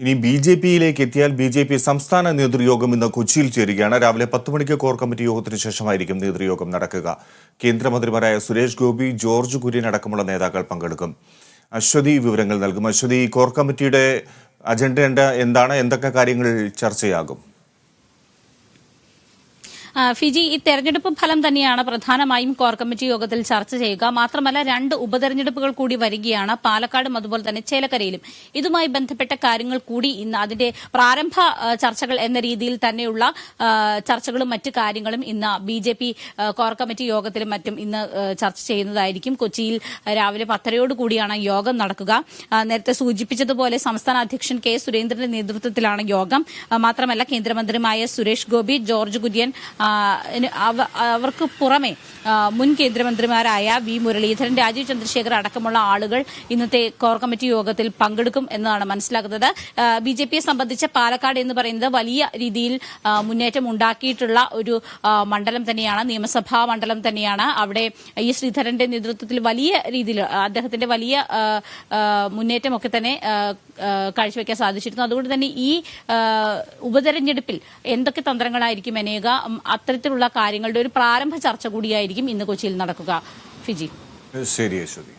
ഇനി B J പിയിലേക്ക് എത്തിയാൽ ബി ജെ പി സംസ്ഥാന നേതൃയോഗം ഇന്ന് കൊച്ചിയിൽ ചേരുകയാണ്. രാവിലെ പത്ത് മണിക്ക് കോർ കമ്മിറ്റി യോഗത്തിന് ശേഷമായിരിക്കും നേതൃയോഗം നടക്കുക. കേന്ദ്രമന്ത്രിമാരായ സുരേഷ് ഗോപി ജോർജ് കുര്യൻ അടക്കമുള്ള നേതാക്കൾ പങ്കെടുക്കും. അശ്വതി വിവരങ്ങൾ നൽകും. അശ്വതി കോർ കമ്മിറ്റിയുടെ അജണ്ട എന്താണ്? എന്തൊക്കെ കാര്യങ്ങൾ ചർച്ചയാകും? ഫിജി ഈ തെരഞ്ഞെടുപ്പ് ഫലം തന്നെയാണ് പ്രധാനമായും കോർ കമ്മിറ്റി യോഗത്തിൽ ചർച്ച ചെയ്യുക. മാത്രമല്ല രണ്ട് ഉപതെരഞ്ഞെടുപ്പുകൾ കൂടി വരികയാണ് പാലക്കാടും അതുപോലെ തന്നെ ചേലക്കരയിലും. ഇതുമായി ബന്ധപ്പെട്ട കാര്യങ്ങൾ കൂടി ഇന്ന് അതിന്റെ പ്രാരംഭ ചർച്ചകൾ എന്ന രീതിയിൽ തന്നെയുള്ള ചർച്ചകളും മറ്റു കാര്യങ്ങളും ഇന്ന് ബി കോർ കമ്മിറ്റി യോഗത്തിലും മറ്റും ഇന്ന് ചർച്ച ചെയ്യുന്നതായിരിക്കും. കൊച്ചിയിൽ രാവിലെ പത്തരയോട് കൂടിയാണ് യോഗം നടക്കുക. നേരത്തെ സൂചിപ്പിച്ചതുപോലെ സംസ്ഥാന അധ്യക്ഷൻ കെ സുരേന്ദ്രന്റെ നേതൃത്വത്തിലാണ് യോഗം. മാത്രമല്ല കേന്ദ്രമന്ത്രിമാരായ സുരേഷ് ഗോപി ജോർജ് കുര്യൻ അവർക്ക് പുറമെ മുൻ കേന്ദ്രമന്ത്രിമാരായ വി മുരളീധരൻ രാജീവ് ചന്ദ്രശേഖർ അടക്കമുള്ള ആളുകൾ ഇന്നത്തെ കോർ കമ്മിറ്റി യോഗത്തിൽ പങ്കെടുക്കും എന്നാണ് മനസ്സിലാക്കുന്നത് ബി ജെ പിയെ സംബന്ധിച്ച് പാലക്കാട് എന്ന് പറയുന്നത് വലിയ രീതിയിൽ മുന്നേറ്റം ഉണ്ടാക്കിയിട്ടുള്ള ഒരു മണ്ഡലം തന്നെയാണ് നിയമസഭാ മണ്ഡലം തന്നെയാണ്. അവിടെ ഈ ശ്രീധരന്റെ നേതൃത്വത്തിൽ വലിയ രീതിയിൽ അദ്ദേഹത്തിന്റെ വലിയ മുന്നേറ്റമൊക്കെ തന്നെ കാഴ്ചവെക്കാൻ സാധിച്ചിരുന്നു. അതുകൊണ്ട് തന്നെ ഈ ഉപതെരഞ്ഞെടുപ്പിൽ എന്തൊക്കെ തന്ത്രങ്ങളായിരിക്കും അനേക അത്തരത്തിലുള്ള കാര്യങ്ങളുടെ ഒരു പ്രാരംഭ ചർച്ച കൂടിയായിരിക്കും ഇന്ന് കൊച്ചിയിൽ നടക്കുക. ഫിജി. ശരി അശ്വതി